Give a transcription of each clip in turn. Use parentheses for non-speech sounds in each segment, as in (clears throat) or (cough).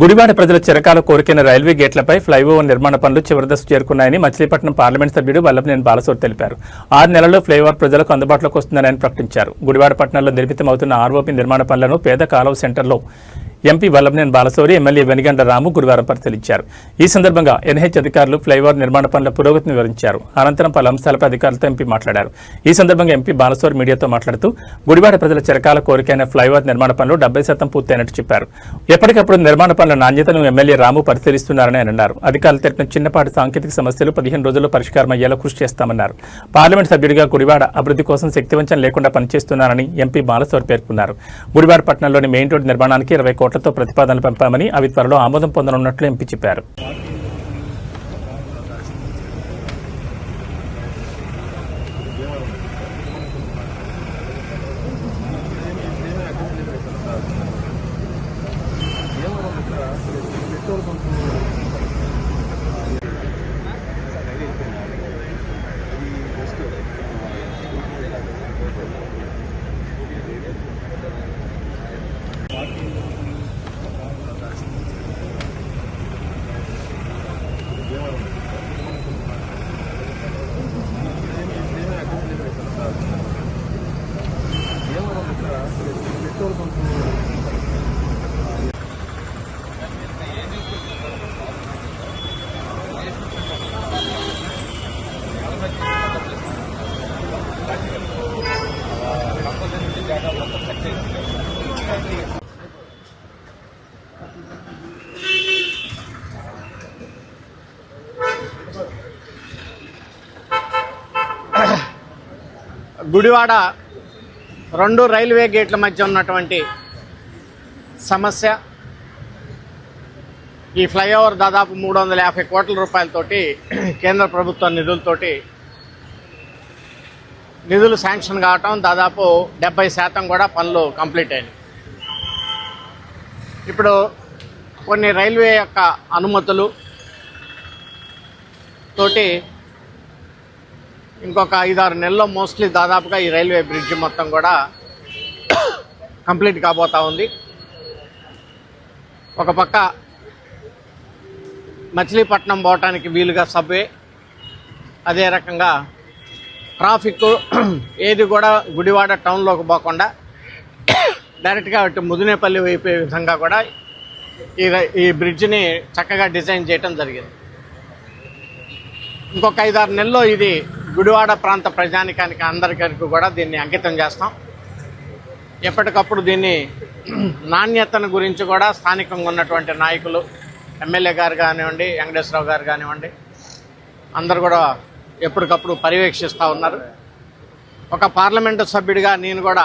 గుడివాడ ప్రజల చిరకాల కోరికైన railway గేట్లపై flyover నిర్మాణ పనులు చివరిదశ చేరుకున్నాయని మచిలీపట్నం పార్లమెంట్ సభ్యుడు వల్లభనేని బాలసూర్ తెలిపారు. ఆరు నెలల్లో ఫ్లైఓవర్ ప్రజలకు అందుబాటులోకి వస్తుందని ఆయన ప్రకటించారు. గుడివాడ పట్టణంలో నిర్మితమవుతున్న ఆర్ఓపీ నిర్మాణ పనులను పేద కాలువ సెంటర్లో ఎంపీ వల్లభనేని బాలశౌరి ఎమ్మెల్యే వెనిగండ రాము గురువారం పరిశీలించారు. ఈ సందర్భంగా ఎన్హెచ్ అధికారులు ఫ్లైఓవర్ నిర్మాణ పనుల పురోగతిని వివరించారు. అనంతరం పలు అంశాలపై అధికారులతో ఎంపీ మాట్లాడారు. ఈ సందర్భంగా ఎంపీ బాలశౌరి మీడియాతో మాట్లాడుతూ గుడివాడ ప్రజల చిరకాల కోరికైన ఫ్లైఓవర్ నిర్మాణ పనులు డెబ్బై శాతం పూర్తయినట్టు చెప్పారు. ఎప్పటికప్పుడు నిర్మాణ పనుల నాణ్యతను ఎమ్మెల్యే రాము పరిశీలిస్తున్నారని అన్నారు. అధికారులు తెలిపిన చిన్నపాటి సాంకేతిక సమస్యలు పదిహేను రోజుల్లో పరిష్కారం అయ్యేలా కృషి చేస్తామన్నారు. పార్లమెంట్ సభ్యుడిగా గుడివాడ అభివృద్ధి కోసం శక్తివంచన లేకుండా పనిచేస్తున్నారని ఎంపీ బాలశౌరి పేర్కొన్నారు. గుడివాడ పట్టణంలోని మెయిన్ రోడ్డు నిర్మాణానికి ఇరవై కోట్లతో ప్రతిపాదనలు పంపామని అవి త్వరలో ఆమోదం పొందనున్నట్లు ఎంపీ చెప్పారు. గుడివాడ రెండు రైల్వే గేట్ల మధ్య ఉన్నటువంటి సమస్య. ఈ ఫ్లైఓవర్ దాదాపు మూడు వందల యాభై కోట్ల రూపాయలతోటి (clears throat) కేంద్ర ప్రభుత్వ నిధులతోటి నిధులు శాంక్షన్ కావటం దాదాపు డెబ్బై శాతం కూడా పనులు కంప్లీట్ అయినాయి. ఇప్పుడు కొన్ని రైల్వే యొక్క అనుమతులు తోటి ఇంకొక ఐదారు నెలల్లో మోస్ట్లీ దాదాపుగా ఈ రైల్వే బ్రిడ్జ్ మొత్తం కూడా కంప్లీట్ కాబోతా ఉంది. ఒక పక్క మచిలీపట్నం పోవటానికి వీలుగా సబ్వే అదే రకంగా ట్రాఫిక్ ఏది కూడా గుడివాడ టౌన్లోకి పోకుండా డైరెక్ట్గా ముదినేపల్లి అయిపోయే విధంగా కూడా ఈ ఈ బ్రిడ్జిని చక్కగా డిజైన్ చేయటం జరిగింది. ఇంకొక ఐదారు నెలల్లో ఇది గుడివాడ ప్రాంత ప్రజానికానికి అందరికీ కూడా దీన్ని అంకితం చేస్తాం. ఎప్పటికప్పుడు దీన్ని నాణ్యతను గురించి కూడా స్థానికంగా ఉన్నటువంటి నాయకులు ఎమ్మెల్యే గారు కానివ్వండి వెంకటేశ్వరరావు గారు కానివ్వండి అందరు కూడా ఎప్పటికప్పుడు పర్యవేక్షిస్తూ ఉన్నారు. ఒక పార్లమెంటు సభ్యుడిగా నేను కూడా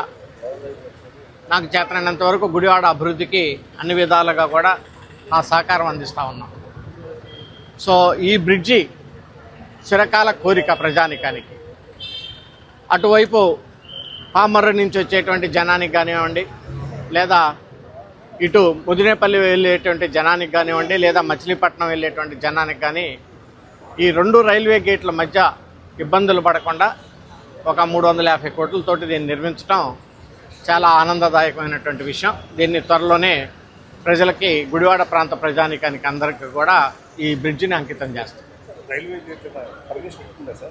నాకు చేతనైనంత వరకు గుడివాడ అభివృద్ధికి అన్ని విధాలుగా కూడా నా సహకారం అందిస్తూ ఉన్నాం. సో ఈ బ్రిడ్జి చిరకాల కోరిక ప్రజానికానికి. అటువైపు పామర్రు నుంచి వచ్చేటువంటి జనానికి కానివ్వండి లేదా ఇటు ముదినేపల్లి వెళ్ళేటువంటి జనానికి కానివ్వండి లేదా మచిలీపట్నం వెళ్ళేటువంటి జనానికి కానీ ఈ రెండు రైల్వే గేట్ల మధ్య ఇబ్బందులు పడకుండా ఒక మూడు వందల యాభై కోట్లతోటి దీన్ని నిర్మించడం చాలా ఆనందదాయకమైనటువంటి విషయం. దీన్ని త్వరలోనే ప్రజలకి గుడివాడ ప్రాంత ప్రజానికానికి అందరికీ కూడా ఈ బ్రిడ్జిని అంకితం చేస్తాం. రైల్వే పర్మిషన్ ఉందా సార్?